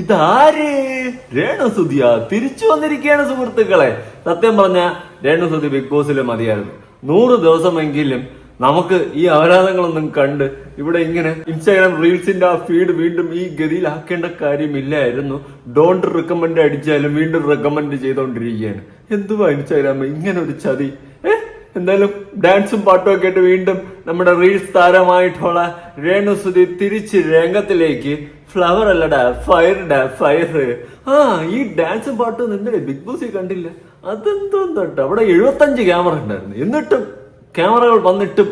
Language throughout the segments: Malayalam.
ഇതാര്? രേണുസുതിയ തിരിച്ചു വന്നിരിക്കുകയാണ് സുഹൃത്തുക്കളെ. സത്യം പറഞ്ഞ രേണുസുതി ബിഗ് ബോസിൽ മതിയായിരുന്നു. നൂറ് ദിവസമെങ്കിലും നമുക്ക് ഈ ആരാധങ്ങളൊന്നും കണ്ട് ഇവിടെ ഇങ്ങനെ ഇൻസ്റ്റാഗ്രാം റീൽസിന്റെ ആ ഫീഡ് വീണ്ടും ഈ ഗതിയിലാക്കേണ്ട കാര്യമില്ലായിരുന്നു. ഡോണ്ട് റെക്കമെൻഡ് അടിച്ചാലും വീണ്ടും റെക്കമെൻഡ് ചെയ്തുകൊണ്ടിരിക്കുകയാണ് എന്തുവാ ഇൻസ്റ്റാഗ്രാം ഇങ്ങനെ ഒരു ചതി? എന്തായാലും ഡാൻസും പാട്ടും ഒക്കെ ആയിട്ട് വീണ്ടും നമ്മുടെ റീൽസ് താരമായിട്ടുള്ള രേണു സുധി തിരിച്ച് രംഗത്തിലേക്ക്. ഫ്ലവർ അല്ലടാ ഫയർ ഡാ ഫയർ ആ ഈ ഡാൻസും പാട്ടും എന്തിനാ ബിഗ് ബോസിൽ കണ്ടില്ല? അതെന്തോ തൊട്ട് അവിടെ എഴുപത്തഞ്ച് ക്യാമറ ഉണ്ടായിരുന്നു. എന്നിട്ടും ക്യാമറകൾ വന്നിട്ടും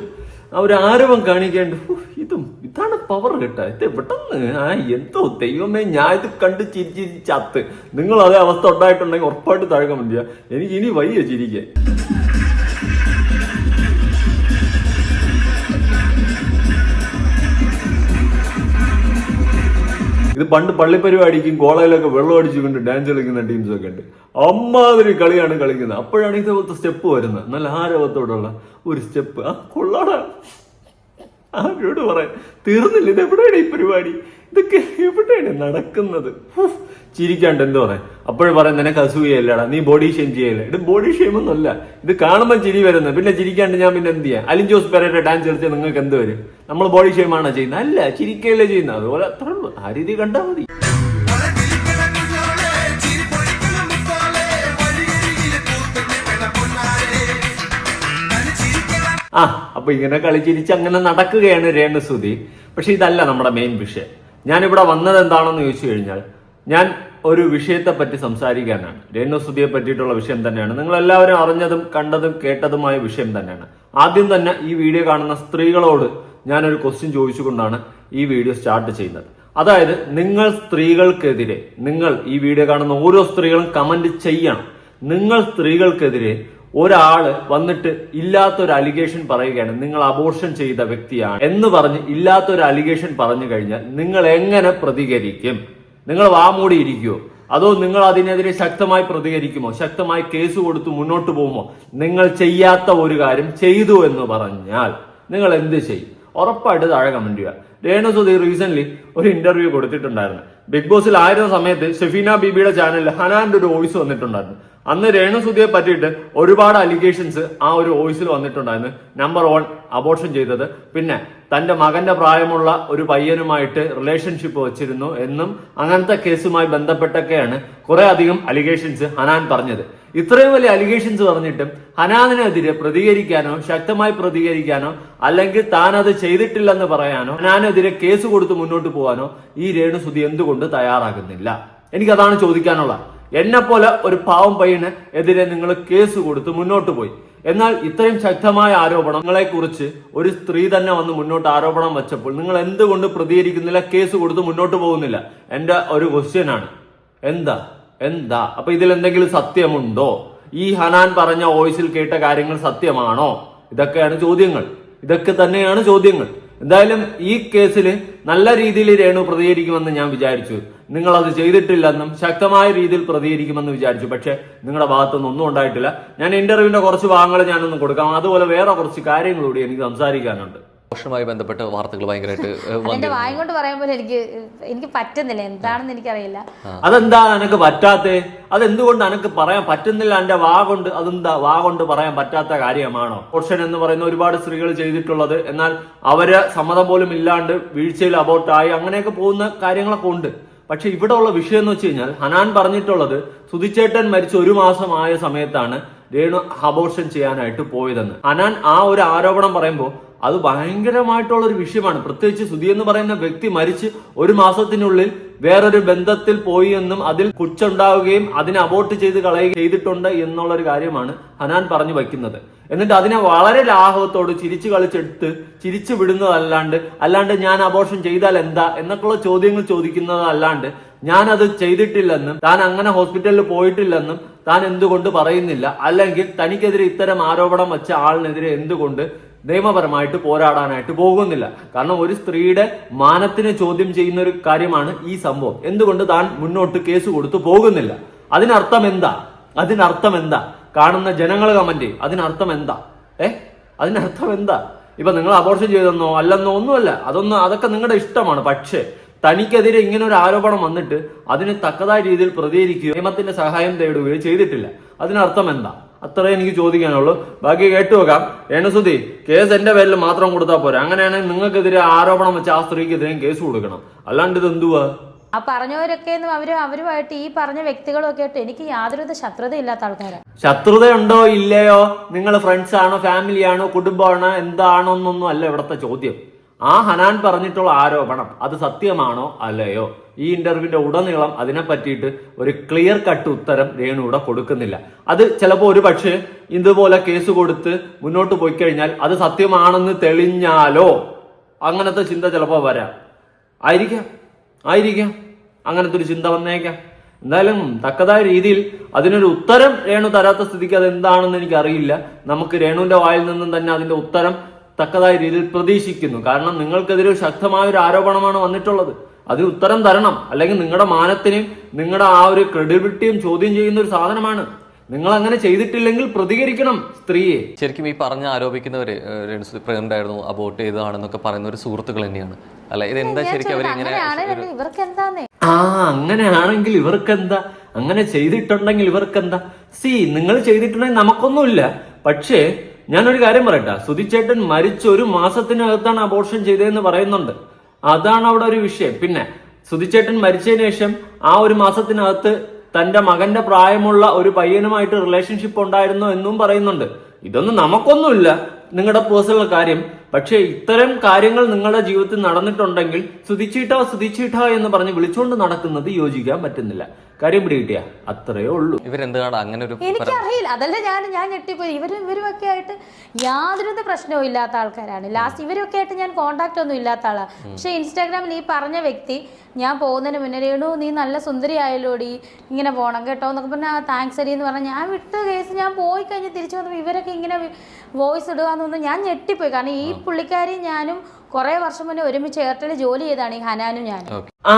ആരവം കാണിക്കേണ്ട ഇതും ഇതാണ് പവർ കേട്ടോ. ഇത് പെട്ടെന്ന് ആ എന്തോ ദൈവമേ ഞാൻ ഇത് കണ്ട് ചിരി ചിരി ചത്ത്. നിങ്ങൾ അതേ അവസ്ഥ ഉണ്ടായിട്ടുണ്ടെങ്കിൽ ഉറപ്പായിട്ട് താഴ്ക്കാൻ മതിയാ എനിക്ക് ഇനി വയ്യ ചിരിക്കാൻ. ഇത് പണ്ട് പള്ളിപ്പരിപാടിക്കും കോളേജിലൊക്കെ വെള്ളം അടിച്ചുകൊണ്ട് ഡാൻസ് കളിക്കുന്ന ടീംസ് ഒക്കെ ഉണ്ട്. അമ്മാതിരി കളിയാണ് കളിക്കുന്നത്. അപ്പോഴാണ് ഇതേപോലത്തെ സ്റ്റെപ്പ് വരുന്നത്. നല്ല ആരവത്തോടുള്ള ഒരു സ്റ്റെപ്പ് ആ കൊള്ളാടാ. ആരോട് പറയാം? തീർന്നില്ല. ഇത് എവിടെയാണ് ഈ പരിപാടി? ഇതൊക്കെ എവിടെയാണ് നടക്കുന്നത്? ചിരിക്കാണ്ട് എന്തോ പറയാൻ അപ്പോഴും പറയാൻ നിനക്ക് അസൂയല്ലടാ നീ ബോഡി ഷെയിം ചെയ്യല്ലേ? ഇത് ബോഡി ഷെയിം ഒന്നുമല്ല. ഇത് കാണുമ്പോൾ ചിരി വരുന്നത്. പിന്നെ ചിരിക്കാണ്ട് ഞാൻ പിന്നെ എന്ത് ചെയ്യാം? അലിൻ ജോസ് പെരയുടെ ഡാൻസ് കളിച്ചാൽ നിങ്ങൾക്ക് എന്ത് വരും? നമ്മൾ ബോഡി ഷെയിം ആണോ ചെയ്യുന്നത്? അല്ല ചിരിക്കല്ലേ ചെയ്യുന്നത്. അതുപോലെ അത്രേ ആ രീതി കണ്ടാൽ മതി. ആ അപ്പൊ ഇങ്ങനെ കളിച്ചിരിച്ച് അങ്ങനെ നടക്കുകയാണ് രേണുസുതി. പക്ഷെ ഇതല്ല നമ്മുടെ മെയിൻ വിഷയം. ഞാനിവിടെ വന്നത് എന്താണെന്ന് ചോദിച്ചു കഴിഞ്ഞാൽ ഞാൻ ഒരു വിഷയത്തെ പറ്റി സംസാരിക്കാനാണ്. രേണുസുതിയെ പറ്റിയിട്ടുള്ള വിഷയം തന്നെയാണ്. നിങ്ങൾ എല്ലാവരും അറിഞ്ഞതും കണ്ടതും കേട്ടതുമായ വിഷയം തന്നെയാണ്. ആദ്യം തന്നെ ഈ വീഡിയോ കാണുന്ന സ്ത്രീകളോട് ഞാനൊരു ക്വസ്റ്റ്യൻ ചോദിച്ചുകൊണ്ടാണ് ഈ വീഡിയോ സ്റ്റാർട്ട് ചെയ്യുന്നത്. അതായത് നിങ്ങൾ സ്ത്രീകൾക്കെതിരെ നിങ്ങൾ ഈ വീഡിയോ കാണുന്ന ഓരോ സ്ത്രീകളും കമന്റ് ചെയ്യണം. നിങ്ങൾ സ്ത്രീകൾക്കെതിരെ ഒരാൾ വന്നിട്ട് ഇല്ലാത്തൊരു അലിഗേഷൻ പറയുകയാണ് നിങ്ങൾ അബോർഷൻ ചെയ്ത വ്യക്തിയാണ് എന്ന് പറഞ്ഞ് ഇല്ലാത്തൊരു അലിഗേഷൻ പറഞ്ഞു കഴിഞ്ഞാൽ നിങ്ങൾ എങ്ങനെ പ്രതികരിക്കും? നിങ്ങൾ വാമൂടിയിരിക്കുമോ അതോ നിങ്ങൾ അതിനെതിരെ ശക്തമായി പ്രതികരിക്കുമോ? ശക്തമായി കേസ് കൊടുത്ത് മുന്നോട്ട് പോകുമോ? നിങ്ങൾ ചെയ്യാത്ത ഒരു കാര്യം ചെയ്തു എന്ന് പറഞ്ഞാൽ നിങ്ങൾ എന്ത് ചെയ്യും? ഉറപ്പായിട്ട് താഴെ കമന്റ് ചെയ്യുക. രേണുസുതി റീസെന്റ് ഒരു ഇന്റർവ്യൂ കൊടുത്തിട്ടുണ്ടായിരുന്നു. ബിഗ് ബോസിൽ ആയിരുന്ന സമയത്ത് ഷെഫീന ബിബിയുടെ ചാനലിൽ ഹനാന്റെ ഒരു വോയിസ് വന്നിട്ടുണ്ടായിരുന്നു. അന്ന് രേണുസുതിയെ പറ്റിയിട്ട് ഒരുപാട് അലിഗേഷൻസ് ആ ഒരു വോയിസിൽ വന്നിട്ടുണ്ടായിരുന്നു. നമ്പർ വൺ അബോർഷൻ ചെയ്തത്. പിന്നെ തന്റെ മകന്റെ പ്രായമുള്ള ഒരു പയ്യനുമായിട്ട് റിലേഷൻഷിപ്പ് വെച്ചിരുന്നു എന്നും അങ്ങനത്തെ കേസുമായി ബന്ധപ്പെട്ടൊക്കെയാണ് കുറെ അധികം അലിഗേഷൻസ് ഹനാൻ പറഞ്ഞത്. ഇത്രയും വലിയ അലിഗേഷൻസ് പറഞ്ഞിട്ടും ഹനാനെതിരെ പ്രതികരിക്കാനോ ശക്തമായി പ്രതികരിക്കാനോ അല്ലെങ്കിൽ താൻ അത് ചെയ്തിട്ടില്ലെന്ന് പറയാനോ ഹനാനെതിരെ കേസ് കൊടുത്ത് മുന്നോട്ട് പോകാനോ ഈ രേണുസുതി എന്തുകൊണ്ട് തയ്യാറാകുന്നില്ല? എനിക്കതാണ് ചോദിക്കാനുള്ള എന്നെ പോലെ ഒരു പാവം പയ്യന് എതിരെ നിങ്ങൾ കേസ് കൊടുത്ത് മുന്നോട്ട് പോയി. എന്നാൽ ഇത്രയും ശക്തമായ ആരോപണങ്ങളെ കുറിച്ച് ഒരു സ്ത്രീ തന്നെ വന്ന് മുന്നോട്ട് ആരോപണം വെച്ചപ്പോൾ നിങ്ങൾ എന്തുകൊണ്ട് പ്രതികരിക്കുന്നില്ല കേസ് കൊടുത്ത് മുന്നോട്ട് പോകുന്നില്ല? എന്റെ ഒരു ക്വസ്റ്റ്യൻ ആണ് എന്താ? എന്താ? അപ്പൊ ഇതിൽ എന്തെങ്കിലും സത്യമുണ്ടോ? ഈ ഹനാൻ പറഞ്ഞ വോയിസിൽ കേട്ട കാര്യങ്ങൾ സത്യമാണോ? ഇതൊക്കെയാണ് ചോദ്യങ്ങൾ. ഇതൊക്കെ തന്നെയാണ് ചോദ്യങ്ങൾ. എന്തായാലും ഈ കേസിൽ നല്ല രീതിയിൽ രേണു പ്രതികരിക്കുമെന്ന് ഞാൻ വിചാരിച്ചു. നിങ്ങൾ അത് ചെയ്തിട്ടില്ലെന്നും ശക്തമായ രീതിയിൽ പ്രതികരിക്കുമെന്ന് വിചാരിച്ചു. പക്ഷെ നിങ്ങളുടെ ഭാഗത്തുനിന്ന് ഒന്നും ഉണ്ടായിട്ടില്ല. ഞാൻ ഇന്റർവ്യൂവിന്റെ കുറച്ച് ഭാഗങ്ങൾ ഞാനൊന്ന് കൊടുക്കാം. അതുപോലെ വേറെ കുറച്ച് കാര്യങ്ങൾ കൂടി എനിക്ക് സംസാരിക്കാനുണ്ട്. മോഷണവുമായി ബന്ധപ്പെട്ട വാർത്തകൾ ഭയങ്കരമായിട്ട് എന്റെ വായും കൊണ്ട് പറയുമ്പോൾ എനിക്ക് എനിക്ക് പറ്റുന്നില്ല. എന്താണെന്ന് എനിക്കറിയില്ല. അതെന്താ എനക്ക് പറ്റാത്തെ? അതെന്തുകൊണ്ട് എനക്ക് പറയാൻ പറ്റുന്നില്ല എന്റെ വാ കൊണ്ട്? അതെന്താ വാ കൊണ്ട് പറയാൻ പറ്റാത്ത കാര്യമാണോ? ഓപ്ഷൻ എന്ന് പറയുന്ന ഒരുപാട് സ്ത്രീകൾ ചെയ്തിട്ടുള്ളത്. എന്നാൽ അവർ സമ്മതം പോലും ഇല്ലാണ്ട് വീഴ്ചയിൽ അബോട്ടായി അങ്ങനെയൊക്കെ പോകുന്ന കാര്യങ്ങളൊക്കെ ഉണ്ട്. പക്ഷെ ഇവിടെ ഉള്ള വിഷയം എന്ന് വെച്ച് കഴിഞ്ഞാൽ ഹനാൻ പറഞ്ഞിട്ടുള്ളത് സുതിച്ചേട്ടൻ മരിച്ച ഒരു മാസമായ സമയത്താണ് രേണു അബോർഷൻ ചെയ്യാനായിട്ട് പോയതെന്ന്. ഹനാൻ ആ ഒരു ആരോപണം പറയുമ്പോൾ അത് ഭയങ്കരമായിട്ടുള്ള ഒരു വിഷയമാണ്. പ്രത്യേകിച്ച് സുധി എന്ന് പറയുന്ന വ്യക്തി മരിച്ച് ഒരു മാസത്തിനുള്ളിൽ വേറൊരു ബന്ധത്തിൽ പോയി എന്നും അതിൽ കുച്ചുണ്ടാവുകയും അതിനെ അബോർട്ട് ചെയ്ത് കളയുകയും ചെയ്തിട്ടുണ്ട് എന്നുള്ള ഒരു കാര്യമാണ് ഹനാൻ പറഞ്ഞു വയ്ക്കുന്നത് എന്നിട്ട് അതിനെ വളരെ ലാഘവത്തോട് ചിരിച്ചു കളിച്ചെടുത്ത് ചിരിച്ചു വിടുന്നതല്ലാണ്ട് അല്ലാണ്ട് ഞാൻ അബോർഷൻ ചെയ്താൽ എന്താ എന്നൊക്കെയുള്ള ചോദ്യങ്ങൾ ചോദിക്കുന്നതല്ലാണ്ട് ഞാൻ അത് ചെയ്തിട്ടില്ലെന്നും താൻ അങ്ങനെ ഹോസ്പിറ്റലിൽ പോയിട്ടില്ലെന്നും താൻ എന്തുകൊണ്ട് പറയുന്നില്ല. അല്ലെങ്കിൽ തനിക്കെതിരെ ഇത്തരം ആരോപണം വെച്ച ആളിനെതിരെ എന്തുകൊണ്ട് നിയമപരമായിട്ട് പോരാടാനായിട്ട് പോകുന്നില്ല. കാരണം ഒരു സ്ത്രീയുടെ മാനത്തിനെ ചോദ്യം ചെയ്യുന്ന ഒരു കാര്യമാണ് ഈ സംഭവം. എന്തുകൊണ്ട് താൻ മുന്നോട്ട് കേസ് കൊടുത്തു പോകുന്നില്ല? അതിനർത്ഥം എന്താ? അതിനർത്ഥം എന്താ? കാണുന്ന ജനങ്ങൾ കമന്റ് അതിനർത്ഥം എന്താ? ഏ? അതിനർത്ഥം എന്താ? ഇപ്പൊ നിങ്ങൾ അബോർഷൻ ചെയ്തെന്നോ അല്ലെന്നോ ഒന്നുമല്ല. അതൊന്നും അതൊക്കെ നിങ്ങളുടെ ഇഷ്ടമാണ്. പക്ഷേ തനിക്കെതിരെ ഇങ്ങനെ ഒരു ആരോപണം വന്നിട്ട് അതിന് തക്കതായ രീതിയിൽ പ്രതികരിക്കുകയോ നിയമത്തിന്റെ സഹായം തേടുകയോ ചെയ്തിട്ടില്ല. അതിനർത്ഥം എന്താ? അത്രേ എനിക്ക് ചോദിക്കാനുള്ളൂ. ബാക്കി കേട്ടു നോക്കാം. രേണുസുതി കേസ് എന്റെ പേരിൽ മാത്രം കൊടുത്താൽ പോരാ. അങ്ങനെയാണെങ്കിൽ നിങ്ങൾക്കെതിരെ ആരോപണം വെച്ച ആ സ്ത്രീക്കെതിരെയും കേസ് കൊടുക്കണം. അല്ലാണ്ട് ഇത് എന്തുവാ ആ പറഞ്ഞവരൊക്കെ അവർ അവരുമായിട്ട് ഈ പറഞ്ഞ വ്യക്തികളും ഒക്കെ ആയിട്ട് എനിക്ക് യാതൊരുവിധ ശത്രുത ഇല്ലാത്ത ആൾക്കാരാണ് ശത്രുതയുണ്ടോ ഇല്ലയോ? നിങ്ങൾ ഫ്രണ്ട്സ് ആണോ ഫാമിലി ആണോ കുടുംബമാണോ എന്താണോ എന്നൊന്നും അല്ല ഇവിടുത്തെ ചോദ്യം. ആ ഹനാൻ പറഞ്ഞിട്ടുള്ള ആരോപണം അത് സത്യമാണോ അല്ലയോ? ഈ ഇന്റർവ്യൂവിന്റെ ഉടനീളം അതിനെ പറ്റിയിട്ട് ഒരു ക്ലിയർ കട്ട് ഉത്തരം രേണു ഇവിടെ കൊടുക്കുന്നില്ല. അത് ചിലപ്പോൾ ഒരു പക്ഷേ ഇതുപോലെ കേസ് കൊടുത്ത് മുന്നോട്ട് പോയി കഴിഞ്ഞാൽ അത് സത്യമാണെന്ന് തെളിഞ്ഞാലോ? അങ്ങനത്തെ ചിന്ത ചിലപ്പോൾ വരാം. ആയിരിക്കാം. ആയിരിക്കാം. അങ്ങനത്തെ ഒരു ചിന്ത വന്നേക്കാം. എന്തായാലും തക്കതായ രീതിയിൽ അതിനൊരു ഉത്തരം രേണു തരാത്ത സ്ഥിതിക്ക് അത് എന്താണെന്ന് എനിക്ക് അറിയില്ല നമുക്ക് രേണുവിന്റെ വായിൽ നിന്നും തന്നെ അതിന്റെ ഉത്തരം തക്കതായ രീതിയിൽ പ്രതീക്ഷിക്കുന്നു. കാരണം നിങ്ങൾക്കെതിരെ ശക്തമായ ഒരു ആരോപണമാണ് വന്നിട്ടുള്ളത്. അതിന് ഉത്തരം തരണം. അല്ലെങ്കിൽ നിങ്ങളുടെ മാനത്തിനെയും നിങ്ങളുടെ ആ ഒരു ക്രെഡിബിലിറ്റിയും ചോദ്യം ചെയ്യുന്ന ഒരു സാധനമാണ്. നിങ്ങൾ അങ്ങനെ ചെയ്തിട്ടില്ലെങ്കിൽ പ്രതികരിക്കണം സ്ത്രീയെ. ശരിക്കും ഈ പറഞ്ഞ ആരോപിക്കുന്നവര് രൺസുതി പ്രഗ്നന്റ് ആയിരുന്നു അബോട്ട് ചെയ്തതാണെന്നൊക്കെ പറയുന്ന ഒരു സുഹൃത്തുക്കൾ തന്നെയാണ്. അല്ല എന്താ ശരിക്കും ആ അങ്ങനെയാണെങ്കിൽ ഇവർക്കെന്താ? അങ്ങനെ ചെയ്തിട്ടുണ്ടെങ്കിൽ ഇവർക്കെന്താ? സി നിങ്ങൾ ചെയ്തിട്ടുണ്ടെങ്കിൽ നമുക്കൊന്നുമില്ല. പക്ഷേ ഞാനൊരു കാര്യം പറയട്ടെ. സുധിച്ചേട്ടൻ മരിച്ച ഒരു മാസത്തിനകത്താണ് അബോർഷൻ ചെയ്തതെന്ന് പറയുന്നുണ്ട്. അതാണ് അവിടെ ഒരു വിഷയം. പിന്നെ സുധിച്ചേട്ടൻ മരിച്ചതിന് ശേഷം ആ ഒരു മാസത്തിനകത്ത് തന്റെ മകന്റെ പ്രായമുള്ള ഒരു പയ്യനുമായിട്ട് റിലേഷൻഷിപ്പ് ഉണ്ടായിരുന്നു എന്നും പറയുന്നുണ്ട്. ഇതൊന്നും നമുക്കൊന്നുമില്ല നിങ്ങളുടെ പേഴ്സണൽ കാര്യം. പക്ഷേ ഇത്തരം കാര്യങ്ങൾ നിങ്ങളുടെ ജീവിതത്തിൽ നടന്നിട്ടുണ്ടെങ്കിൽ സുതിച്ചിട്ടോ സുതിച്ചിട്ടോ എന്ന് പറഞ്ഞ് വിളിച്ചുകൊണ്ട് നടക്കുന്നത് യോജിക്കാൻ പറ്റുന്നില്ല. കാര്യം പിടികിട്ടിയ അത്രയേ ഉള്ളൂ. ഇവരെന്താണ് അങ്ങനെ ഒരു എനിക്കറിയില്ല. അതല്ല ഞാൻ ഞാൻ ഞെട്ടിപ്പോയി. ഇവരും ഇവരുമൊക്കെ ആയിട്ട് യാതൊരു പ്രശ്നവും ഇല്ലാത്ത ആൾക്കാരാണ്. ലാസ്റ്റ് ഇവരൊക്കെ ആയിട്ട് ഞാൻ കോണ്ടാക്ട് ഒന്നും ഇല്ലാത്ത ആളാണ് പക്ഷെ ഇൻസ്റ്റാഗ്രാമിൽ ഈ പറഞ്ഞ വ്യക്തി ഞാൻ പോകുന്നതിന് മുന്നേ രേണു നീ നല്ല സുന്ദരി ആയാലോടി ഇങ്ങനെ പോകണം കേട്ടോ എന്നൊക്കെ പറഞ്ഞാൽ താങ്ക്സ് അടി എന്ന് പറഞ്ഞാൽ ഞാൻ വിട്ട കേസ് ഞാൻ പോയി കഴിഞ്ഞ് തിരിച്ചു വന്നപ്പോൾ ഇവരൊക്കെ ഇങ്ങനെ വോയിസ് ഇടുക എന്നൊന്നും ഞാൻ ഞെട്ടിപ്പോയി. കാരണം ഈ പുള്ളിക്കാരി ഞാനും കുറേ വർഷം മുന്നേ ഒരുമിച്ച് എയർടെൽ ജോലി ചെയ്താണ് ഈ ഹനാനും ഞാൻ ആ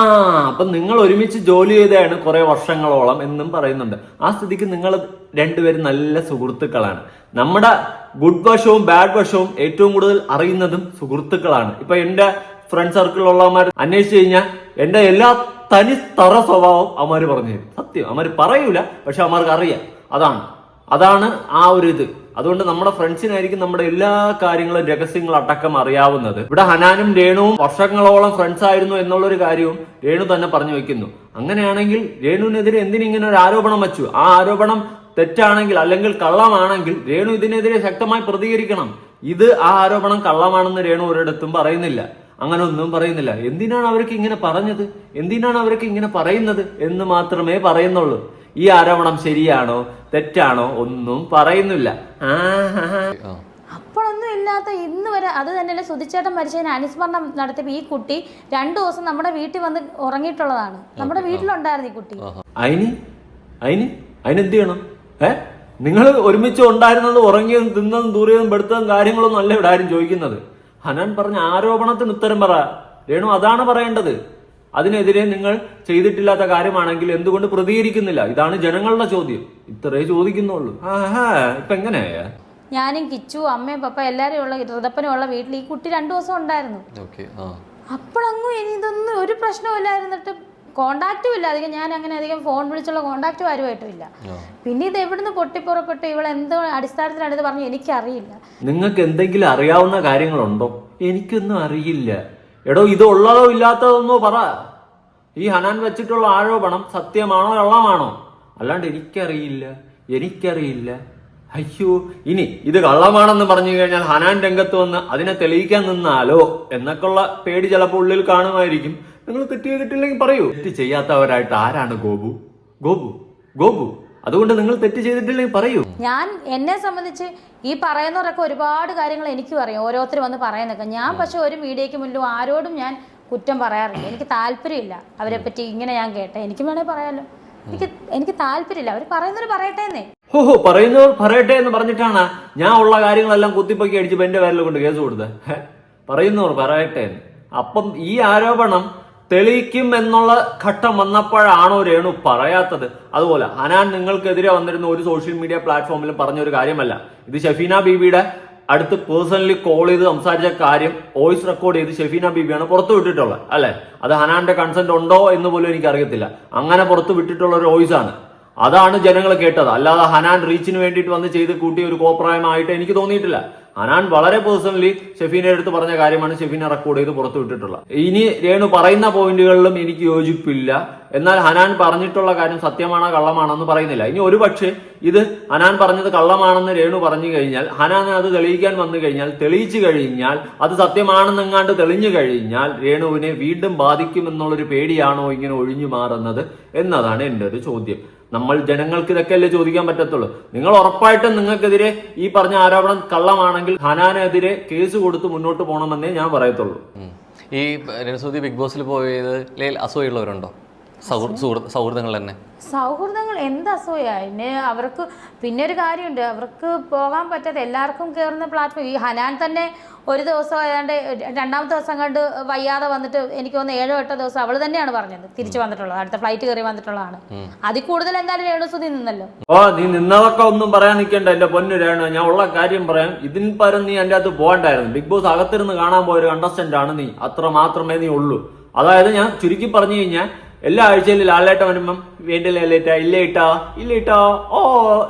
അപ്പൊ നിങ്ങൾ ഒരുമിച്ച് ജോലി ചെയ്താണ് കുറെ വർഷങ്ങളോളം എന്നും പറയുന്നുണ്ട്. ആ സ്ഥിതിക്ക് നിങ്ങൾ രണ്ടുപേരും നല്ല സുഹൃത്തുക്കളാണ്. നമ്മുടെ ഗുഡ് വശവും ബാഡ് വശവും ഏറ്റവും കൂടുതൽ അറിയുന്നതും സുഹൃത്തുക്കളാണ്. ഇപ്പൊ എന്റെ ഫ്രണ്ട് സർക്കിളിലുള്ളവന്മാർ അന്വേഷിച്ചു കഴിഞ്ഞാൽ എന്റെ എല്ലാ തനി തറ സ്വഭാവം അമാര് പറഞ്ഞു തരും. സത്യം. അമാര് പറയൂല പക്ഷെ അവന്മാർക്ക് അറിയാം. അതാണ്. അതാണ് ആ ഒരു ഇത്. അതുകൊണ്ട് നമ്മുടെ ഫ്രണ്ട്സിനായിരിക്കും നമ്മുടെ എല്ലാ കാര്യങ്ങളും രഹസ്യങ്ങളും അടക്കം അറിയാവുന്നത്. ഇവിടെ ഹനാനും രേണുവും വർഷങ്ങളോളം ഫ്രണ്ട്സ് ആയിരുന്നു എന്നുള്ളൊരു കാര്യവും രേണു തന്നെ പറഞ്ഞു വെക്കുന്നു. അങ്ങനെയാണെങ്കിൽ രേണുവിനെതിരെ എന്തിനിങ്ങനെ ഒരു ആരോപണം വച്ചു? ആ ആരോപണം തെറ്റാണെങ്കിൽ അല്ലെങ്കിൽ കള്ളമാണെങ്കിൽ രേണു ഇതിനെതിരെ ശക്തമായി പ്രതികരിക്കണം. ഇത് ആ ആരോപണം കള്ളമാണെന്ന് രേണു ഒരിടത്തും പറയുന്നില്ല. അങ്ങനെ ഒന്നും പറയുന്നില്ല. എന്തിനാണ് അവർക്ക് ഇങ്ങനെ പറഞ്ഞത്? എന്തിനാണ് അവർക്ക് ഇങ്ങനെ പറയുന്നത് എന്ന് മാത്രമേ പറയുന്നുള്ളൂ. ഈ ആരോപണം ശരിയാണോ തെറ്റാണോ ഒന്നും പറയുന്നില്ല. അപ്പോഴൊന്നും ഇല്ലാത്ത ഇന്ന് വരെ അത് തന്നെയല്ലേ സുധിച്ചേട്ടൻ മരിച്ചതിന് അനുസ്മരണം നടത്തിയപ്പോൾ ഈ കുട്ടി രണ്ടു ദിവസം നമ്മുടെ വീട്ടിൽ വന്ന് ഉറങ്ങിയിട്ടുള്ളതാണ്. നമ്മുടെ വീട്ടിലുണ്ടായിരുന്നു ഈ കുട്ടി. അയിന്? അയിന്? അയിനെന്ത് ചെയ്യണം? ഏ? നിങ്ങൾ ഒരുമിച്ച് ഉണ്ടായിരുന്നത് ഉറങ്ങിയതും തിന്നതും ദൂരെയും പെടുത്തതും കാര്യങ്ങളൊന്നും അല്ല ഇവിടെ ആരും ചോദിക്കുന്നത്. ഹനാൻ പറഞ്ഞ ആരോപണത്തിന് ഉത്തരം പറ. രേണു അതാണ് പറയേണ്ടത്. അതിനെതിരെ നിങ്ങൾ ചെയ്തിട്ടില്ലാത്ത കാര്യമാണെങ്കിൽ എന്തുകൊണ്ട് പ്രതികരിക്കുന്നില്ല? ഇതാണ് ജനങ്ങളുടെ ചോദ്യം. ഇത്രേ ചോദിക്കുന്നുള്ളൂ. ആഹാ ഇപ്പൊ എങ്ങനെയാ? ഞാനും കിച്ചു അമ്മയും പപ്പ എല്ലാരും ഉള്ള ഋതപ്പനും ഉള്ള വീട്ടിൽ ഈ കുട്ടി രണ്ടു ദിവസം ഉണ്ടായിരുന്നു. അപ്പോഴങ്ങും ഇനി ഇതൊന്നും ഒരു പ്രശ്നവും ഇല്ലായിരുന്നിട്ട് കോണ്ടാക്റ്റും ഇല്ല. അധികം ഞാൻ അങ്ങനെ അധികം ഫോൺ വിളിച്ചുള്ള കോണ്ടാക്റ്റും ആരുമായിട്ടും ഇല്ല പിന്നെ ഇത് എവിടുന്ന് പൊട്ടിപ്പുറപ്പെട്ട് ഇവൾ എന്തോ അടിസ്ഥാനത്തിലാണ് ഇത് പറഞ്ഞു എനിക്കറിയില്ല. നിങ്ങൾക്ക് എന്തെങ്കിലും അറിയാവുന്ന കാര്യങ്ങളുണ്ടോ? എനിക്കൊന്നും അറിയില്ല. എടോ ഇത് ഉള്ളതോ ഇല്ലാത്തതെന്നോ പറ. ഈ ഹനാൻ വെച്ചിട്ടുള്ള ആരോപണം സത്യമാണോ കള്ളമാണോ? അല്ലാണ്ട് എനിക്കറിയില്ല എനിക്കറിയില്ല. അയ്യോ ഇനി ഇത് കള്ളമാണെന്ന് പറഞ്ഞു കഴിഞ്ഞാൽ ഹനാൻ രംഗത്ത് വന്ന് അതിനെ തെളിയിക്കാൻ നിന്നാലോ എന്നൊക്കെയുള്ള പേടി ചിലപ്പോൾ ഉള്ളിൽ കാണുമായിരിക്കും. നിങ്ങൾ തെറ്റ് ചെയ്തിട്ടില്ലെങ്കിൽ പറയൂ. തെറ്റ് ചെയ്യാത്തവരായിട്ട് ആരാണ് ഗോപു? ഗോപു? ഗോപു? അതുകൊണ്ട് നിങ്ങൾ തെറ്റ് ചെയ്തിട്ടില്ലെങ്കിൽ പറയൂ. ഞാൻ എന്നെ സംബന്ധിച്ച് ഈ പറയുന്നവരൊക്കെ ഒരുപാട് കാര്യങ്ങൾ എനിക്ക് അറിയാം. ഓരോരുത്തർ വന്ന് പറയുന്നൊക്കെ ഞാൻ പക്ഷെ ഒരു മീഡിയയ്ക്ക് മുന്നിലും ആരോടും ഞാൻ കുറ്റം പറയാറില്ല. എനിക്ക് താല്പര്യമില്ല അവരെ പറ്റി ഇങ്ങനെ ഞാൻ കേട്ടെ. എനിക്ക് വേണേൽ പറയാലോ. എനിക്ക് എനിക്ക് താല്പര്യമില്ല. അവർ പറയുന്നവർ പറയട്ടെ എന്നേ ഹോ ഹോ പറയുന്നവർ പറയട്ടെ എന്ന് പറഞ്ഞിട്ടാണ് ഞാൻ ഉള്ള കാര്യങ്ങളെല്ലാം കുത്തിപ്പൊക്കി അടിച്ച് എന്റെ പേരിൽ കൊണ്ട് കേസ് കൊടുത്തത്. പറയുന്നവർ പറയട്ടെ എന്ന്. അപ്പം ഈ ആരോപണം തെളിയിക്കും എന്നുള്ള ഘട്ടം വന്നപ്പോഴാണോ രേണു പറയാത്തത്? അതുപോലെ ഹനാൻ നിങ്ങൾക്കെതിരെ വന്നിരുന്ന ഒരു സോഷ്യൽ മീഡിയ പ്ലാറ്റ്ഫോമിലും പറഞ്ഞ ഒരു കാര്യമല്ല. ഇത് ഷെഫീന ബീബിയുടെ അടുത്ത് പേഴ്സണലി കോൾ ചെയ്ത് സംസാരിച്ച കാര്യം വോയിസ് റെക്കോർഡ് ചെയ്ത് ഷെഫീന ബീബിയാണ് പുറത്തു വിട്ടിട്ടുള്ളത് അല്ലെ? അത് ഹനാന്റെ കൺസെന്റ് ഉണ്ടോ എന്ന് പോലും എനിക്ക് അറിയത്തില്ല അങ്ങനെ പുറത്തു വിട്ടിട്ടുള്ള ഒരു വോയിസ് ആണ്. അതാണ് ജനങ്ങൾ കേട്ടത്. അല്ലാതെ ഹനാൻ റീച്ചിന് വേണ്ടിയിട്ട് വന്ന് ചെയ്ത് കൂട്ടിയ ഒരു കോപ്രായമായിട്ട് എനിക്ക് തോന്നിയിട്ടില്ല. ഹനാൻ വളരെ പേഴ്സണലി ഷെഫീനെ എടുത്ത് പറഞ്ഞ കാര്യമാണ് ഷെഫീനെ റെക്കോർഡ് ചെയ്ത് പുറത്തു വിട്ടിട്ടുള്ളത് ഇനി രേണു പറയുന്ന പോയിന്റുകളിലും എനിക്ക് യോജിപ്പില്ല. എന്നാൽ ഹനാൻ പറഞ്ഞിട്ടുള്ള കാര്യം സത്യമാണോ കള്ളമാണോ എന്ന് പറയുന്നില്ല. ഇനി ഒരു പക്ഷേ ഇത് ഹനാൻ പറഞ്ഞത് കള്ളമാണെന്ന് രേണു പറഞ്ഞു കഴിഞ്ഞാൽ ഹനാൻ അത് തെളിയിക്കാൻ വന്നു കഴിഞ്ഞാൽ തെളിയിച്ചു കഴിഞ്ഞാൽ അത് സത്യമാണെന്നെങ്ങാണ്ട് തെളിഞ്ഞു കഴിഞ്ഞാൽ രേണുവിനെ വീണ്ടും ബാധിക്കുമെന്നുള്ളൊരു പേടിയാണോ ഇങ്ങനെ ഒഴിഞ്ഞു മാറുന്നത് എന്നതാണ് എന്റെ ഒരു ചോദ്യം. നമ്മൾ ജനങ്ങൾക്ക് ഇതൊക്കെ അല്ലേ ചോദിക്കാൻ പറ്റത്തുള്ളൂ. നിങ്ങൾ ഉറപ്പായിട്ടും നിങ്ങൾക്കെതിരെ ഈ പറഞ്ഞ ആരോപണം കള്ളമാണെങ്കിൽ ഹനാനെതിരെ കേസ് കൊടുത്ത് മുന്നോട്ട് പോകണമെന്നേ ഞാൻ പറയത്തുള്ളൂ. ഈ രേണുസുതി ബിഗ് ബോസിൽ പോയത് അസൂയുള്ളവരുണ്ടോ സൗഹൃദങ്ങൾ തന്നെ. സൗഹൃദങ്ങൾ എന്ത് അസൂയ? പിന്നെ അവർക്ക് പിന്നെ ഒരു കാര്യമുണ്ട്. അവർക്ക് പോകാൻ പറ്റാതെ എല്ലാവർക്കും കയറുന്ന പ്ലാറ്റ്ഫോം ഈ ഹനാൻ തന്നെ ഒരു ദിവസം ഏതാണ്ട് രണ്ടാമത്തെ ദിവസം കണ്ട് വയ്യാതെ വന്നിട്ട് എനിക്ക് തോന്നുന്നു ഏഴോ എട്ടോ ദിവസം അവൾ തന്നെയാണ് പറഞ്ഞത്. തിരിച്ചു വന്നിട്ടുള്ളത്. അടുത്ത ഫ്ലൈറ്റ് കയറി വന്നിട്ടുള്ളതാണ്. അതിൽ കൂടുതൽ എന്തായാലും രേണുസുതി നിന്നല്ലോ. ഓ നീ നിന്നതൊക്കെ ഒന്നും പറയാൻ നിൽക്കണ്ട എന്റെ പൊന്നു രേണു. ഞാൻ ഉള്ള കാര്യം പറയാം. ഇതിന് പരം നീ എന്റെ അകത്ത് പോകണ്ടായിരുന്നു. ബിഗ് ബോസ് അകത്തിരുന്ന് കാണാൻ പോയ ഒരു കണ്ടസ്റ്റന്റ് ആണ് നീ. അത്ര മാത്രമേ നീ ഉള്ളൂ. അതായത് ഞാൻ ചുരുക്കി പറഞ്ഞു കഴിഞ്ഞാൽ എല്ലാ ആഴ്ചയിലും ലാലേട്ട വരുമ്പം വേണ്ടില്ല ലാലേറ്റ ഇല്ല ഇട്ടാ ഇല്ല ഇട്ടാ ഓ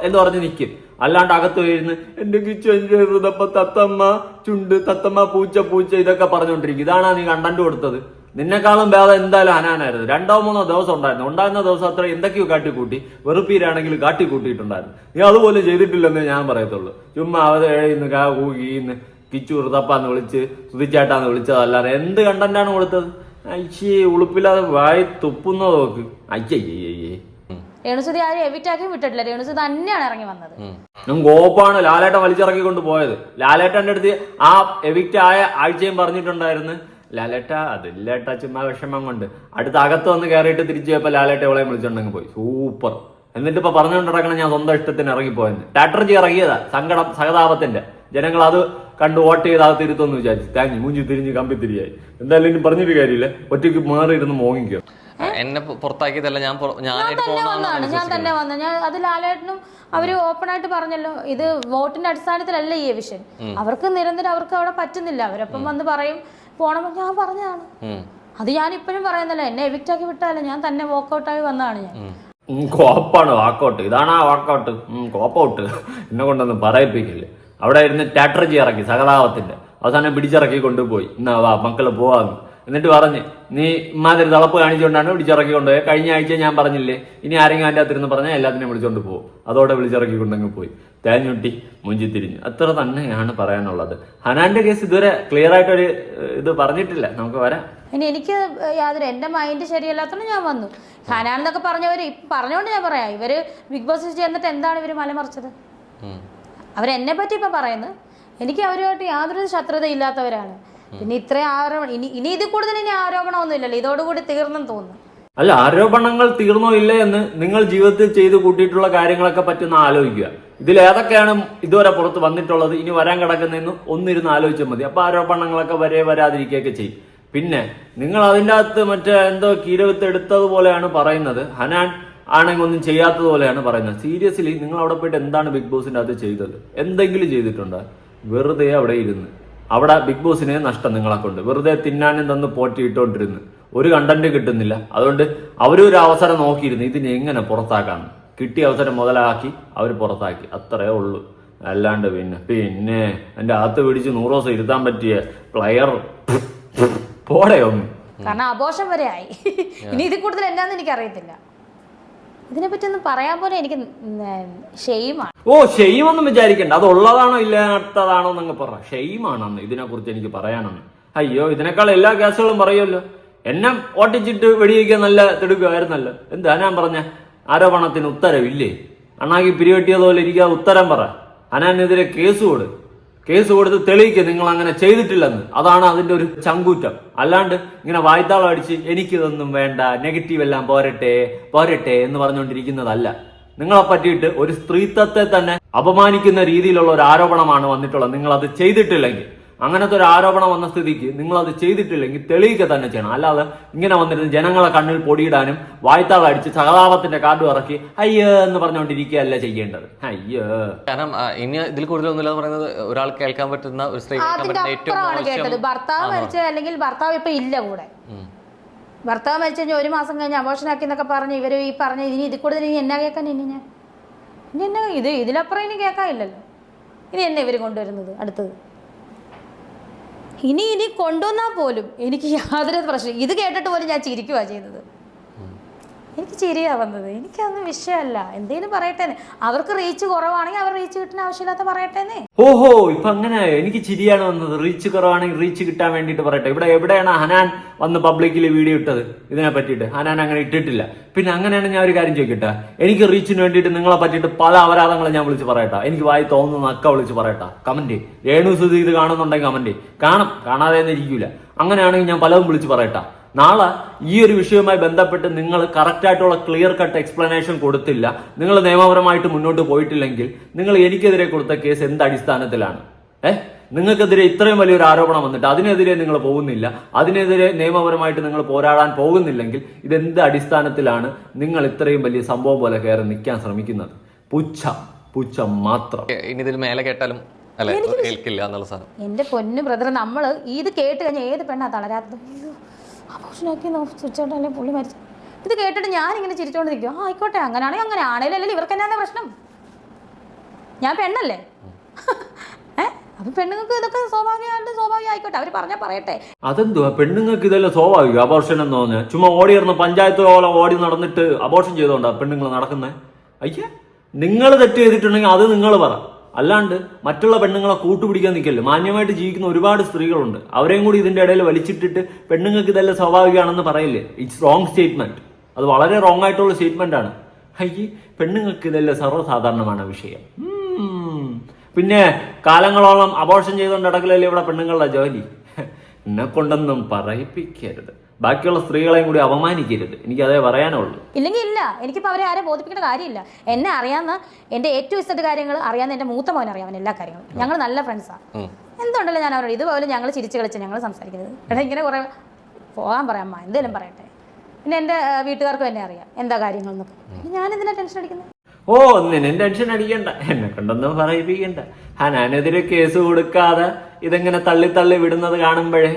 എന്ന് പറഞ്ഞ് നിൽക്കും അല്ലാണ്ട് അകത്ത് വരുന്നു എന്റെ കിച്ചപ്പ തത്തമ്മ ചുണ്ട് തത്തമ്മ പൂച്ച പൂച്ച ഇതൊക്കെ പറഞ്ഞുകൊണ്ടിരിക്കും. ഇതാണ് നീ കണ്ടന്റ് കൊടുത്തത്. നിന്നെക്കാളും ഭേദം എന്തായാലും ഹനാനായിരുന്നു രണ്ടോ മൂന്നോ ദിവസം ഉണ്ടായിരുന്നു. ഉണ്ടായിരുന്ന ദിവസം അത്ര എന്തൊക്കെയോ കാട്ടിക്കൂട്ടി. വെറുപ്പീരാണെങ്കിൽ കാട്ടിക്കൂട്ടിയിട്ടുണ്ടായിരുന്നു. നീ അതുപോലെ ചെയ്തിട്ടില്ലെന്നേ ഞാൻ പറയത്തുള്ളൂ. ചുമ്മാ അവരെ എഴുതുന്നു കാ കൂകിന്ന് കിച്ചു റുതപ്പാന്ന് വിളിച്ച് സുതിച്ചേട്ടാന്ന് വിളിച്ചതല്ലാതെ എന്ത് കണ്ടന്റാണ് കൊടുത്തത്? അയ്യേ ഉളുപ്പില്ലാതെ വായി തുപ്പുന്നത് നോക്ക്. അയ്യയ്യേ രേണുസുതി ആരും എവിറ്റാക്കി വിട്ടിട്ടില്ല. രേണുസു തന്നെയാണ് ഇറങ്ങി വന്നത്. ഗോപ്പാണ് ലാലേട്ടൻ വലിച്ചിറക്കി കൊണ്ട് പോയത്. ലാലേട്ടന്റെ അടുത്ത് ആ എവിക്റ്റ് ആയ ആഴ്ചയും പറഞ്ഞിട്ടുണ്ടായിരുന്നു. ലാലേട്ട അതില്ലേട്ട ചുമ്മാ വിഷമം കൊണ്ട്. അടുത്ത അകത്ത് വന്ന് കയറിയിട്ട് തിരിച്ചു പോയപ്പോ ലാലേട്ട ഇവളെ വിളിച്ചിട്ടുണ്ടെങ്കിൽ പോയി. സൂപ്പർ. എന്നിട്ട് ഇപ്പൊ പറഞ്ഞുകൊണ്ട് നടക്കണം ഞാൻ സ്വന്തം ഇഷ്ടത്തിന് ഇറങ്ങിപ്പോയെന്ന്. ടാറ്റർജി ഇറങ്ങിയതാ സങ്കടം സഹതാപത്തിന്റെ. ജനങ്ങൾ അത് കണ്ട് വോട്ട് ചെയ്ത് ആ തിരുത്തെന്ന് വിചാരിച്ചു. താങ്ക് യു മൂഞ്ചി തിരിഞ്ഞ് കമ്പി തിരിയായി. എന്തായാലും ഇനി പറഞ്ഞിട്ട് കാര്യമില്ല. ഒറ്റയ്ക്ക് മാറിയിരുന്ന് മോങ്ങിക്കോ. എന്നെ പുറത്താക്കിയതല്ല ഞാൻ ഞാൻ തന്നെ വന്നതാണ്. ഞാൻ തന്നെ വന്നു ഞാൻ അത് ലാലേട്ടനും അവർ ഓപ്പൺ ആയിട്ട് പറഞ്ഞല്ലോ ഇത് വോട്ടിന്റെ അടിസ്ഥാനത്തിലല്ല ഈ വിഷൻ അവർക്ക് നിരന്തരം അവർക്ക് അവിടെ പറ്റുന്നില്ല. അവരപ്പം വന്ന് പറയും പോണമെന്ന് ഞാൻ പറഞ്ഞതാണ്. അത് ഞാൻ ഇപ്പോഴും പറയുന്നില്ല. എന്നെ എവിക്റ്റ് ആക്കി വിട്ടാലേ ഞാൻ തന്നെ വോക്കൗട്ടായി വന്നതാണ് ഞാൻ. കോപ്പാണ് വാക്കൗട്ട്. ഇതാണ് ആ വാക്കൗട്ട്. കോപ്പൗട്ട് എന്നെ കൊണ്ടൊന്നും പറയിപ്പിക്കില്ല. അവിടെ ഇരുന്ന് ടാറ്റർജി ഇറക്കി സഹതാപത്തിന്റെ. അവസാനം പിടിച്ചിറക്കി കൊണ്ടുപോയി. എന്നാ വാ മക്കൾ പോവാന്ന് എന്നിട്ട് പറഞ്ഞ് നീ ഇമാതിരി തളപ്പ് കാണിച്ചുകൊണ്ടാണ് പിടിച്ചിറക്കി കൊണ്ടുപോയത്. കഴിഞ്ഞ ആഴ്ച ഞാൻ പറഞ്ഞില്ലേ ഇനി ആരെങ്കിലും അതിന്റെ അകത്തിരുന്ന് പറഞ്ഞാൽ എല്ലാത്തിനെയും വിളിച്ചുകൊണ്ട് പോകും അതോടെ വിളിച്ചിറക്കി കൊണ്ടങ്ങ് പോയി. തേഞ്ഞുട്ടി മുഞ്ചി തിരിഞ്ഞു. അത്ര തന്നെയാണ് പറയാനുള്ളത്. ഹനാന്റെ കേസ് ഇതുവരെ ക്ലിയർ ആയിട്ടൊരു ഇത് പറഞ്ഞിട്ടില്ല. നമുക്ക് വരാം. ഇനി എനിക്ക് യാതൊരു എന്റെ മൈൻഡ് ശരിയല്ലാത്തതുകൊണ്ട് ഞാൻ വന്നു. ഹനാൻ എന്നൊക്കെ പറഞ്ഞവർ പറഞ്ഞുകൊണ്ട് ഞാൻ പറയാം. ഇവർ ബിഗ് ബോസ് ചേർന്നിട്ട് എന്താണ് ഇവർ മലമറിച്ചത്. അവരെന്നെ പറ്റി ഇപ്പം പറയുന്നത് എനിക്ക് അവരുമായിട്ട് യാതൊരു ശത്രുത ഇല്ലാത്തവരാണ് പിന്നെ ഇത്രയും ആരോപണം ഇനി ഇനി ഇതിൽ കൂടുതൽ ഇനി ആരോപണമൊന്നും ഇല്ലല്ലോ ഇതോടുകൂടി തീർന്നെന്ന് തോന്നുന്നു അല്ല ആരോപണങ്ങൾ തീർന്നോ ഇല്ല എന്ന് നിങ്ങൾ ജീവിതത്തിൽ ചെയ്ത് കൂട്ടിയിട്ടുള്ള കാര്യങ്ങളൊക്കെ പറ്റുന്ന ആലോചിക്കുക. ഇതിൽ ഏതൊക്കെയാണ് ഇതുവരെ പുറത്ത് വന്നിട്ടുള്ളത്? ഇനി വരാൻ കിടക്കുന്നതെന്ന് ഒന്നിരുന്ന് ആലോചിച്ചാൽ മതി. അപ്പൊ ആരോപണങ്ങളൊക്കെ വരെ വരാതിരിക്കുകയൊക്കെ ചെയ്യും. പിന്നെ നിങ്ങൾ അതിന്റെ അകത്ത് മറ്റേ എന്തോ കീരവത്ത് എടുത്തതുപോലെയാണ് പറയുന്നത്. ഹനാൻ ആണെങ്കിൽ ഒന്നും ചെയ്യാത്തതുപോലെയാണ് പറയുന്നത്. സീരിയസ്ലി നിങ്ങൾ അവിടെ പോയിട്ട് എന്താണ് ബിഗ് ബോസിന്റെ അകത്ത് ചെയ്തത്? എന്തെങ്കിലും ചെയ്തിട്ടുണ്ടോ? വെറുതെ അവിടെ ഇരുന്ന്. അവിടെ ബിഗ് ബോസിനെ നഷ്ടം നിങ്ങളെ കൊണ്ട്. വെറുതെ തിന്നാനും തന്ന് പോറ്റിയിട്ടോണ്ടിരുന്ന്. ഒരു കണ്ടന്റ് കിട്ടുന്നില്ല. അതുകൊണ്ട് അവരൊരു ഒരു അവസരം നോക്കിയിരുന്നു. ഇതിനെ എങ്ങനെ പുറത്താക്കാം? കിട്ടിയ അവസരം മുതലാക്കി അവർ പുറത്താക്കി. അത്രേ ഉള്ളൂ. അല്ലാണ്ട് പിന്നെ പിന്നെ എന്റെ അകത്ത് പിടിച്ച് നൂറ് ദിവസം ഇരുത്താൻ പറ്റിയ പ്ലെയർ പോടെ ഒന്ന്. കാരണം ആഘോഷം വരെ ആയി. ഇനി ഇതിൽ കൂടുതൽ എന്താന്ന് എനിക്ക് അറിയത്തില്ല ഇതിനെപ്പറ്റി ഒന്നും പറയാൻ പോലും എനിക്ക് ഓ ഷെയ്മൊന്നും വിചാരിക്കണ്ട. അത് ഉള്ളതാണോ ഇല്ലാത്തതാണോ എന്നങ്ങ് പറ. ഷെയ്മാണെന്ന് ഇതിനെ കുറിച്ച് എനിക്ക് പറയാനാണ് അയ്യോ ഇതിനേക്കാൾ എല്ലാ കേസുകളും പറയുമല്ലോ. എന്നെ ഓട്ടിച്ചിട്ട് വെടിവെക്കാൻ നല്ല തിടുക്കുമായിരുന്നല്ലോ എന്താ ഞാൻ പറഞ്ഞ? ആരോപണത്തിന് ഉത്തരവില്ലേ? അണ്ണാക്കി പിരിവെട്ടിയതുപോലെ ഇരിക്കാതെ ഉത്തരം പറ. അനാനെതിരെ കേസ് കൊടു. കേസ് കൊടുത്ത് തെളിയിക്കുക നിങ്ങൾ അങ്ങനെ ചെയ്തിട്ടില്ലെന്ന്. അതാണ് അതിന്റെ ഒരു ചങ്കൂറ്റം. അല്ലാണ്ട് ഇങ്ങനെ വായ്ത്താളം അടിച്ച് എനിക്കിതൊന്നും വേണ്ട നെഗറ്റീവ് എല്ലാം പോരട്ടെ പോരട്ടെ എന്ന് പറഞ്ഞുകൊണ്ടിരിക്കുന്നതല്ല. നിങ്ങളെ പറ്റിയിട്ട് ഒരു സ്ത്രീത്വത്തെ തന്നെ അപമാനിക്കുന്ന രീതിയിലുള്ള ഒരു ആരോപണമാണ് വന്നിട്ടുള്ളത്. നിങ്ങൾ അത് ചെയ്തിട്ടില്ലെങ്കിൽ. അങ്ങനത്തെ ഒരു ആരോപണം വന്ന സ്ഥിതിക്ക് നിങ്ങൾ അത് ചെയ്തിട്ടില്ലെങ്കിൽ തെളിയിക്കുക തന്നെ ചെയ്യണം. അല്ലാതെ ഇങ്ങനെ വന്നിരുന്ന് ജനങ്ങളെ കണ്ണിൽ പൊടിയിടാനും വായ്ത്താൾ അടിച്ച് സഹതാപത്തിന്റെ കാർഡ് ഇറക്കി അയ്യോ എന്ന് പറഞ്ഞുകൊണ്ടിരിക്കുകയല്ല ചെയ്യേണ്ടത്. അയ്യോ. കാരണം ഇനി ഇതിൽ കൂടുതലൊന്നുമില്ല എന്ന് പറയുന്നത് ഒരാൾ കേൾക്കാൻ പറ്റുന്ന ഒരു സ്ത്രീ ഏറ്റവും ഭർത്താവ് മരിച്ച അല്ലെങ്കിൽ ഭർത്താവ് ഇപ്പൊ ഇല്ല കൂടെ. ഭർത്താവ് മരിച്ചു കഴിഞ്ഞാൽ ഒരു മാസം കഴിഞ്ഞ് അബോഷനാക്കി എന്നൊക്കെ പറഞ്ഞ് ഇവർ ഈ പറഞ്ഞ ഇനി ഇതിൽ കൂടുതൽ ഇനി എന്നാ കേൾക്കാൻ ഇനി ഞാൻ? ഇനി എന്നാ ഇത് ഇതിലപ്പുറം ഇനി കേൾക്കാനില്ലല്ലോ. ഇനി എന്നെ ഇവർ കൊണ്ടുവരുന്നത് അടുത്തത്? ഇനി ഇനി കൊണ്ടുവന്നാൽ പോലും എനിക്ക് യാതൊരു പ്രശ്നം ഇത് കേട്ടിട്ട് പോലും ഞാൻ ചിരിക്കുക ചെയ്തത് എനിക്ക് ചിരിയാ വന്നത് എനിക്കതൊന്നും വിഷയമല്ല. എന്തേലും പറയട്ടേന്ന്. അവർക്ക് റീച്ച് കുറവാണെങ്കിൽ അവർ റീച്ച് കിട്ടുന്ന ആവശ്യമില്ലാത്ത പറയട്ടേന്നേ. ഓഹോ ഇപ്പൊ അങ്ങനെ. എനിക്ക് ചിരിയാണ് വന്നത്. റീച്ച് കുറവാണെങ്കിൽ റീച്ച് കിട്ടാൻ വേണ്ടിട്ട് പറയട്ടെ. ഇവിടെ എവിടെയാണ് ഹനാൻ വന്ന് പബ്ലിക്കിൽ വീഡിയോ ഇട്ടത്? ഇതിനെ പറ്റിയിട്ട്. ഹനാൻ അങ്ങനെ ഇട്ടിട്ടില്ല. പിന്നെ അങ്ങനെയാണ് ഞാൻ ഒരു കാര്യം ചോദിക്കട്ടെ? എനിക്ക് റീച്ചിന് വേണ്ടിയിട്ട് നിങ്ങളെ പറ്റിയിട്ട് പല അപരാധങ്ങളും ഞാൻ വിളിച്ച് പറയട്ടെ? എനിക്ക് വായി തോന്നുന്ന അക്ക വിളിച്ച് പറയട്ടെ? കമന്റ് രേണു സുധി ഇത് കാണുന്നുണ്ടെങ്കിൽ കമന്റ് കാണും. കാണാതെ തന്നെ ഇരിക്കൂല. അങ്ങനെയാണെങ്കിൽ ഞാൻ പലതും വിളിച്ച് പറയട്ടെ? നാളെ ഈ ഒരു വിഷയവുമായി ബന്ധപ്പെട്ട് നിങ്ങൾ കറക്റ്റായിട്ടുള്ള ക്ലിയർ കട്ട് എക്സ്പ്ലനേഷൻ കൊടുത്തില്ല. നിങ്ങൾ നിയമപരമായിട്ട് മുന്നോട്ട് പോയിട്ടില്ലെങ്കിൽ നിങ്ങൾ എനിക്കെതിരെ കൊടുത്ത കേസ് എന്ത് അടിസ്ഥാനത്തിലാണ്? ഏഹ് നിങ്ങൾക്കെതിരെ ഇത്രയും വലിയൊരു ആരോപണം വന്നിട്ട് അതിനെതിരെ നിങ്ങൾ പോകുന്നില്ല. അതിനെതിരെ നിയമപരമായിട്ട് നിങ്ങൾ പോരാടാൻ പോകുന്നില്ലെങ്കിൽ ഇതെന്ത് അടിസ്ഥാനത്തിലാണ് നിങ്ങൾ ഇത്രയും വലിയ സംഭവം പോലെ കയറി നിൽക്കാൻ ശ്രമിക്കുന്നത്? പുച്ഛ. പുച്ഛ മാത്രം. ഇനി ഇതിൽ മേലെ കേട്ടാലും എന്റെ പൊന്നു ബ്രദർ നമ്മൾ ഇത് കേട്ട് കഴിഞ്ഞാൽ ഏത് പെണ്ണാ തളരാത്തത്? അപോഷനാക്കി സ്വിച്ച് ഔട്ട് പുള്ളി മരിച്ചു. ഇത് കേട്ടിട്ട് ഞാൻ ഇങ്ങനെ ആ ആയിക്കോട്ടെ അങ്ങനെയാണെങ്കിൽ അങ്ങനെ ആണേലും അല്ലെങ്കിൽ ഇവർക്ക് എന്നാ പ്രശ്നം? ഞാൻ പെണ്ണല്ലേ? അപ്പൊ പെണ്ണുങ്ങൾക്ക് ഇതൊക്കെ സ്വാഭാവികമായിട്ട് സ്വാഭാവികം ആയിക്കോട്ടെ അവർ പറഞ്ഞാൽ പറയട്ടെ. അതെന്തുവാ? പെണ്ണുങ്ങൾക്ക് ഇതെല്ലാം സ്വാഭാവികം? അബോർഷൻ എന്ന് ചുമ്മാ ഓടി ഇറന്ന് പഞ്ചായത്ത് ഓടി നടന്നിട്ട് അബോർഷൻ ചെയ്തോണ്ടാ പെണ്ണുങ്ങൾ നടക്കുന്നത് അയ്യേ നിങ്ങൾ തെറ്റ് ചെയ്തിട്ടുണ്ടെങ്കിൽ അത് നിങ്ങൾ പറ. അല്ലാണ്ട് മറ്റുള്ള പെണ്ണുങ്ങളെ കൂട്ടുപിടിക്കാൻ നിൽക്കല്ലോ? മാന്യമായിട്ട് ജീവിക്കുന്ന ഒരുപാട് സ്ത്രീകളുണ്ട്. അവരെയും കൂടി ഇതിന്റെ ഇടയിൽ വലിച്ചിട്ടിട്ട് പെണ്ണുങ്ങൾക്ക് ഇതെല്ലാം സ്വാഭാവികമാണെന്ന് പറയില്ലേ? ഇറ്റ്സ് റോങ് സ്റ്റേറ്റ്മെന്റ് അത് വളരെ റോങ് ആയിട്ടുള്ള സ്റ്റേറ്റ്മെന്റ് ആണ്. അയ്യേ പെണ്ണുങ്ങൾക്ക് ഇതെല്ലാം സർവസാധാരണമാണ് വിഷയം. പിന്നെ കാലങ്ങളോളം അബോർഷൻ ചെയ്തുകൊണ്ട് അടക്കലല്ലേ ഇവിടെ പെണ്ണുങ്ങളുടെ ജോലി? എന്നെ കൊണ്ടൊന്നും പറയിപ്പിക്കരുത്. ബാക്കിയുള്ള സ്ത്രീകളെയും കൂടി അപമാനിക്കരുത്. എനിക്ക് അതേ പറയാനുള്ളൂ. ഇല്ലെങ്കിൽ ഇല്ല. എനിക്കിപ്പോൾ അവരെ ആരെ ബോധിപ്പിക്കേണ്ട കാര്യമില്ല. എന്നെ അറിയാവുന്ന എന്റെ ഏറ്റവും ഇഷ്ടത്തെ കാര്യങ്ങൾ അറിയാവുന്ന എന്റെ മൂത്ത മോൻ അറിയാവുന്ന എല്ലാ കാര്യങ്ങളും. ഞങ്ങൾ നല്ല ഫ്രണ്ട്സാണ്. എന്തുണ്ടല്ലോ ഞാൻ അവരോട് ഇതുപോലെ ഞങ്ങൾ ചിരിച്ച് കളിച്ച് ഞങ്ങൾ സംസാരിക്കുന്നത്? എടാ ഇങ്ങനെ കുറേ പോകാൻ പറയാം അമ്മ. എന്തെങ്കിലും പറയട്ടെ. പിന്നെ എന്റെ ആ, വീട്ടുകാർക്കും എന്നെ അറിയാം. എന്താ കാര്യങ്ങളെന്നൊക്കെ ഞാൻ എന്തിനാ ടെൻഷൻ അടിക്കുന്നത് ഓ നിന്നെ ടെൻഷൻ അടിക്കണ്ട. എന്നെ കൊണ്ടൊന്നും പറയിപ്പിക്കണ്ട. ഞാനെതിരെ കേസ് കൊടുക്കാതെ ഇതെങ്ങനെ തള്ളി തള്ളി വിടുന്നത് കാണുമ്പോഴേ?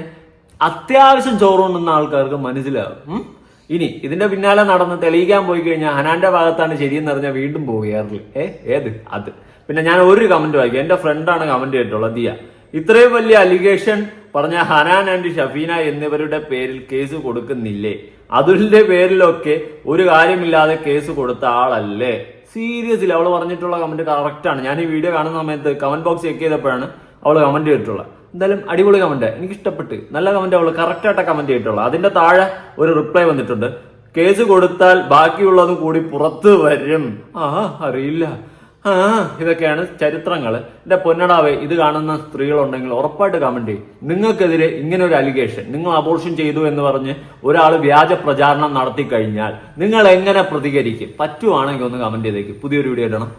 അത്യാവശ്യം ചോറുണ്ടെന്ന ആൾക്കാർക്ക് മനസ്സിലാവും ഇനി ഇതിന്റെ പിന്നാലെ നടന്ന് തെളിയിക്കാൻ പോയി കഴിഞ്ഞാൽ ഹനാന്റെ ഭാഗത്താണ് ശരിയെന്ന് അറിഞ്ഞാൽ വീണ്ടും പോവുകയാറില്ല ഏ ഏത്? അത്. പിന്നെ ഞാൻ ഒരു കമന്റ് വായിക്കും. എന്റെ ഫ്രണ്ടാണ് കമന്റ് ചെയ്തിട്ടുള്ളത്. ദിയ. ഇത്രയും വലിയ അലിഗേഷൻ പറഞ്ഞ ഹനാൻ ആൻഡ് ഷഫീന എന്നിവരുടെ പേരിൽ കേസ് കൊടുക്കുന്നില്ലേ? അതുലിന്റെ പേരിലൊക്കെ ഒരു കാര്യമില്ലാതെ കേസ് കൊടുത്ത ആളല്ലേ? സീരിയസ്ലി അവൾ പറഞ്ഞിട്ടുള്ള കമന്റ് കറക്റ്റ് ആണ്. ഞാൻ ഈ വീഡിയോ കാണുന്ന സമയത്ത് കമന്റ് ബോക്സ് ചെക്ക് ചെയ്തപ്പോഴാണ് അവൾ കമന്റ് ചെയ്തിട്ടുള്ളത്. എന്തായാലും അടിപൊളി കമന്റ് എനിക്ക് ഇഷ്ടപ്പെട്ട് നല്ല കമന്റ് അവൾ കറക്റ്റ് ആയിട്ട് കമന്റ് ചെയ്തിട്ടുള്ളത് അതിന്റെ താഴെ ഒരു റിപ്ലൈ വന്നിട്ടുണ്ട്. കേസ് കൊടുത്താൽ ബാക്കിയുള്ളതും കൂടി പുറത്ത് വരും. ആ അറിയില്ല. ആ ഇതൊക്കെയാണ് ചരിത്രങ്ങൾ എന്റെ പൊന്നടാവെ ഇത് കാണുന്ന സ്ത്രീകളുണ്ടെങ്കിൽ ഉറപ്പായിട്ട് കമന്റ് ചെയ്യും. നിങ്ങൾക്കെതിരെ ഇങ്ങനെ ഒരു അലിഗേഷൻ നിങ്ങൾ അബോർഷൻ ചെയ്തു എന്ന് പറഞ്ഞ് ഒരാൾ വ്യാജ പ്രചാരണം നടത്തി കഴിഞ്ഞാൽ നിങ്ങൾ എങ്ങനെ പ്രതികരിക്കും? പറ്റുവാണെങ്കിൽ ഒന്ന് കമന്റ് ചെയ്തേക്ക്. പുതിയൊരു വീഡിയോ ഇടണം